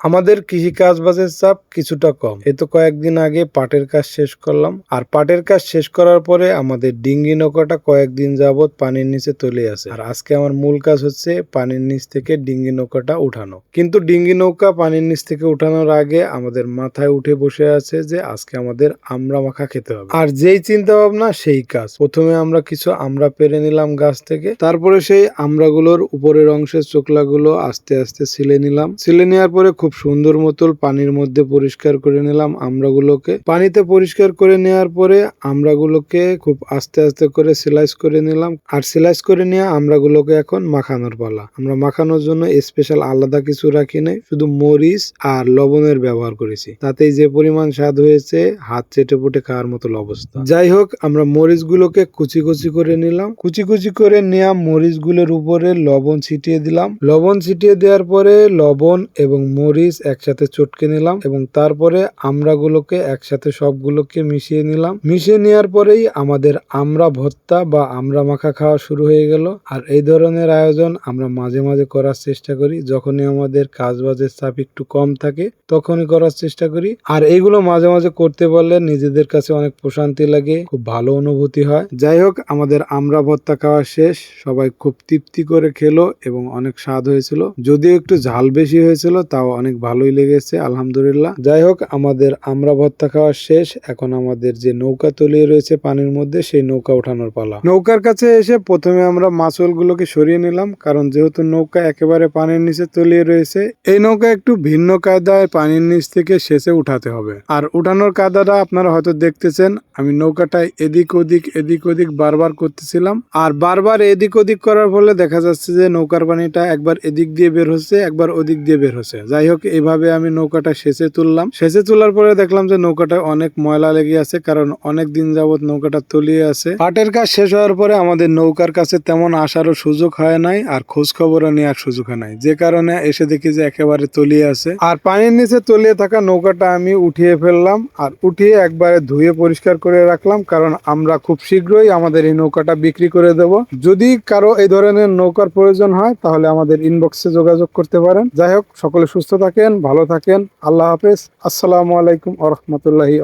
আমাদের কৃষি কাজ বাজের চাপ কিছুটা কম। এ তো কয়েকদিন আগে পাটের কাজ শেষ করলাম। আর পাটের কাজ শেষ করার পরে আমাদের ডিঙ্গি নৌকাটা কয়েকদিন যাবত পানির নিচে তলে আছে। আর আজকে আমার মূল কাজ হচ্ছে পানির নিচ থেকে ডিঙ্গি নৌকাটা উঠানো। কিন্তু ডিঙ্গি নৌকা পানির নিচ থেকে উঠানোর আগে আমাদের মাথায় উঠে বসে আছে যে আজকে আমাদের আমরা মাখা খেতে হবে। আর যেই চিন্তা ভাবনা সেই কাজ। প্রথমে আমরা কিছু আমরা পেরে নিলাম গাছ থেকে। তারপরে সেই আমরাগুলোর উপরের অংশের চোকলাগুলো আস্তে আস্তে ছিলে নিলাম। ছিলে নেওয়ার পরে খুব সুন্দর মতন পানির মধ্যে পরিষ্কার করে নিলাম আমড়াগুলোকে পানিতে পরিষ্কার করে নেওয়ার পরে আমড়াগুলোকে খুব আস্তে আস্তে করে স্লাইস করে নিলাম। আর স্লাইস করে নিয়ে আমড়াগুলোকে এখন মাখানোর পালা। আমরা মাখানোর জন্য স্পেশাল আলাদা কিছু রাখি নাই, শুধু মরিচ আর লবণের ব্যবহার করেছি। তাতেই যে পরিমাণ স্বাদ হয়েছে, হাত চেটে পুটে খাওয়ার মতো অবস্থা। যাই হোক, আমরা মরিচগুলোকে কুচি কুচি করে নিলাম। কুচি কুচি করে নেওয়া মরিচগুলোর উপরে লবণ ছিটিয়ে দিলাম। লবণ ছিটিয়ে দেওয়ার পরে লবণ এবং মরিচ একসাথে চটকে নিলাম এবং তারপরে আমড়াগুলোকে একসাথে সবগুলোকে মিশিয়ে নিলাম। মিশিয়ে নেওয়ার পরেই আমাদের আমড়া ভর্তা বা আমড়া মাখা খাওয়া শুরু হয়ে গেল। আর এই ধরনের আয়োজন আমরা মাঝে মাঝে করার চেষ্টা করি। যখনই আমাদের কাজ বাজের চাপ একটু কম থাকে, তখনই করার চেষ্টা করি। আর এইগুলো মাঝে মাঝে করতে পারলে নিজেদের কাছে অনেক প্রশান্তি লাগে, খুব ভালো অনুভূতি হয়। যাই হোক, আমাদের আমড়া ভর্তা খাওয়া শেষ। সবাই খুব তৃপ্তি করে খেলো এবং অনেক স্বাদ হয়েছিল। যদিও একটু ঝাল বেশি হয়েছিল, তাও অনেক ভালোই লেগেছে, আলহামদুলিল্লাহ। যাই হোক, আমাদের আমড়া ভর্তা খাওয়া শেষ। এখন আমাদের যে নৌকা তলিয়ে রয়েছে পানির মধ্যে, সেই নৌকা ওঠানোর পালা। নৌকার কাছে এসে প্রথমে আমরা মাছগুলোকে সরিয়ে নিলাম, কারণ যেহেতু নৌকা একেবারে পানির নিচে তলিয়ে রয়েছে, এই নৌকা একটু ভিন্ন কায়দায় পানির নিচ থেকে শেষে উঠাতে হবে। আর উঠানোর কায়দাটা আপনারা হয়তো দেখতেছেন, আমি নৌকাটায় এদিক ওদিক এদিক ওদিক বারবার করতেছিলাম। আর বারবার এদিক ওদিক করার ফলে দেখা যাচ্ছে যে নৌকার পানিটা একবার এদিক দিয়ে বের হচ্ছে, একবার ওদিক দিয়ে বের হচ্ছে। যাই হোক এইভাবে আমি নৌকাটা সেচে তুললাম। সেচে তোলার পরে দেখলাম যে নৌকাটা অনেক ময়লা লেগে আছে, কারণ অনেক দিন যাবত নৌকাটা তলিয়ে আছে। পাটের কাজ শেষ হওয়ার পরে আমাদের নৌকার কাছে তেমন আসারও সুযোগ হয় নাই, আর খোঁজ খবরও নেওয়ার সুযোগ হয় নাই। যে কারণে এসে দেখি যে একেবারে তলিয়ে আছে। আর পানির নিচে তলিয়ে থাকা নৌকাটা আমি উঠিয়ে ফেললাম, আর উঠিয়ে একবারে ধুয়ে পরিষ্কার করে রাখলাম, কারণ আমরা খুব শীঘ্রই আমাদের এই নৌকাটা বিক্রি করে দেব। যদি কারও এই ধরনের নৌকার প্রয়োজন হয়, তাহলে আমাদের ইনবক্সে যোগাযোগ করতে পারেন। যাই হোক, সকলে সুস্থ থাকেন ভালো থাকেন। আল্লাহ হাফেজ। আসসালামু আলাইকুম আ রহমতুল্লাহি